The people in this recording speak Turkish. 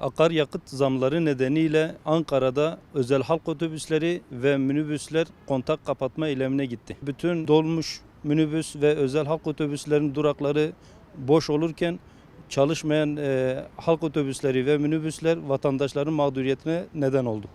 Akaryakıt zamları nedeniyle Ankara'da özel halk otobüsleri ve minibüsler kontak kapatma eylemine gitti. Bütün dolmuş minibüs ve özel halk otobüslerin durakları boş olurken çalışmayan e, halk otobüsleri ve minibüsler vatandaşların mağduriyetine neden oldu.